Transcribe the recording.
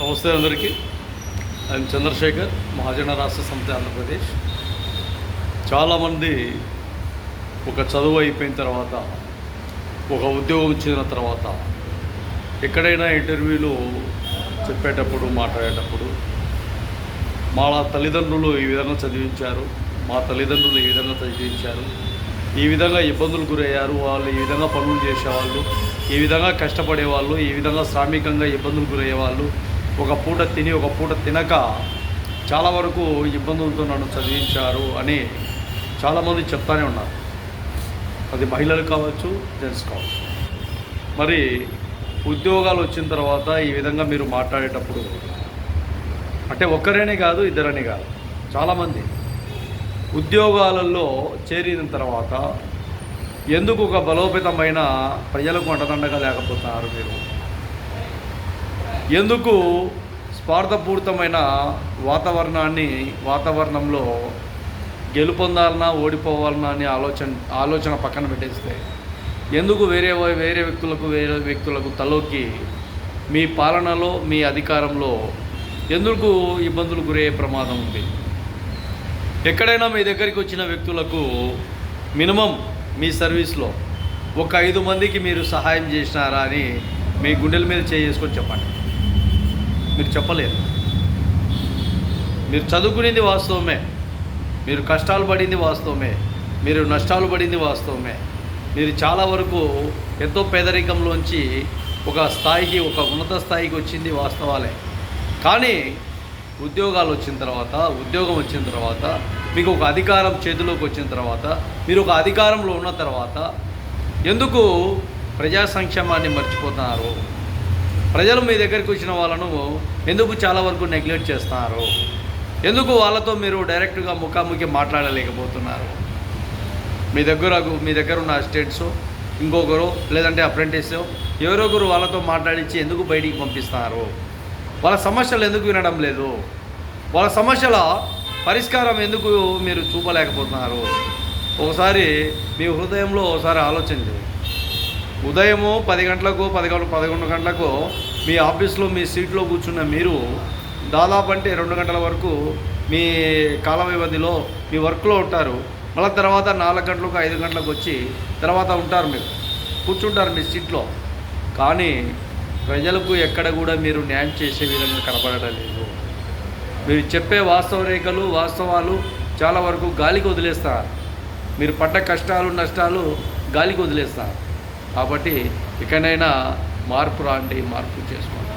నమస్తే అందరికీ. ఆయన చంద్రశేఖర్ మహాజన రాష్ట్ర సమితి ఆంధ్రప్రదేశ్. చాలామంది ఒక చదువు అయిపోయిన తర్వాత ఒక ఉద్యోగం చెందిన తర్వాత ఎక్కడైనా ఇంటర్వ్యూలు చెప్పేటప్పుడు మాట్లాడేటప్పుడు మా తల్లిదండ్రులు ఈ విధంగా చదివించారు మా తల్లిదండ్రులు ఈ విధంగా చదివించారు. ఈ విధంగా ఇబ్బందులు గురయ్యారు వాళ్ళు ఈ విధంగా పనులు చేసేవాళ్ళు ఈ విధంగా కష్టపడేవాళ్ళు ఈ విధంగా శ్రామికంగా ఇబ్బందులు గురయ్యేవాళ్ళు ఒక పూట తిని ఒక పూట తినక చాలా వరకు ఇబ్బందులతో నన్ను చదివించారు అని చాలామంది చెప్తానే ఉన్నారు. అది మహిళలు కావచ్చు జెంట్స్ కావచ్చు. మరి ఉద్యోగాలు వచ్చిన తర్వాత ఈ విధంగా మీరు మాట్లాడేటప్పుడు అంటే ఒక్కరేనే కాదు ఇద్దరనే కాదు చాలామంది ఉద్యోగాలలో చేరిన తర్వాత ఎందుకు ఒక బలోపేతమైన ప్రజలకు అండదండగా లేకపోతున్నారు మీరు? ఎందుకు స్వార్థపూరితమైన వాతావరణాన్ని వాతావరణంలో గెలుపొందాలన్నా ఓడిపోవాలన్నా అని ఆలోచన ఆలోచన పక్కన పెట్టేస్తే ఎందుకు వేరే వేరే వ్యక్తులకు వేరే వ్యక్తులకు తలోకి మీ పాలనలో మీ అధికారంలో ఎందుకు ఇబ్బందులు గురయ్యే ప్రమాదం ఉంది? ఎక్కడైనా మీ దగ్గరికి వచ్చిన వ్యక్తులకు మినిమం మీ సర్వీస్లో ఒక ఐదు మందికి మీరు సహాయం చేసినారా అని మీ గుండెల మీద చేసుకొని చెప్పండి. మీరు చెప్పలేరు మీరు చదువుకునేది వాస్తవమే. మీరు కష్టాలు పడింది వాస్తవమే. మీరు నష్టాలు పడింది వాస్తవమే. మీరు చాలా వరకు ఎంతో పేదరికంలోంచి ఒక స్థాయికి ఒక ఉన్నత స్థాయికి వచ్చింది వాస్తవాలే. కానీ ఉద్యోగాలు వచ్చిన తర్వాత ఉద్యోగం వచ్చిన తర్వాత మీకు ఒక అధికారం చేతిలోకి వచ్చిన తర్వాత మీరు ఒక అధికారంలో ఉన్న తర్వాత ఎందుకు ప్రజా సంక్షేమాన్ని మర్చిపోతున్నారు? ప్రజలు మీ దగ్గరికి వచ్చిన వాళ్ళను ఎందుకు చాలా వరకు నెగ్లెక్ట్ చేస్తున్నారు? ఎందుకు వాళ్ళతో మీరు డైరెక్ట్గా ముఖాముఖి మాట్లాడలేకపోతున్నారు? మీ దగ్గర మీ దగ్గర ఉన్న అసిస్టెంట్స్ ఇంకొకరు లేదంటే అప్రెంటిస్ ఎవరో ఒకరు వాళ్ళతో మాట్లాడించి ఎందుకు బయటికి పంపిస్తున్నారు వాళ్ళ సమస్యలు ఎందుకు వినడం లేదు? వాళ్ళ సమస్యల పరిష్కారం ఎందుకు మీరు చూపలేకపోతున్నారు? ఒకసారి మీ హృదయంలో ఒకసారి ఆలోచించండి ఉదయము పది గంటలకు పదకొండు పదకొండు గంటలకు మీ ఆఫీస్లో మీ సీట్లో కూర్చున్న మీరు దాదాపు అంటే రెండు గంటల వరకు మీ కాల వ్యవధిలో మీ వర్క్లో ఉంటారు. మళ్ళీ తర్వాత నాలుగు గంటలకు ఐదు గంటలకు వచ్చి తర్వాత ఉంటారు మీరు. కూర్చుంటారు మీ సీట్లో. కానీ ప్రజలకు ఎక్కడ కూడా మీరు న్యాయం చేసే విధంగా కనపడటం లేదు. మీరు చెప్పే వాస్తవ రేఖలు వాస్తవాలు చాలా వరకు గాలికి వదిలేస్తారు. మీరు పడ్డ కష్టాలు నష్టాలు గాలికి వదిలేస్తారు. కాబట్టి ఇకనైనా మార్పు రాండి మార్పు చేసుకోండి.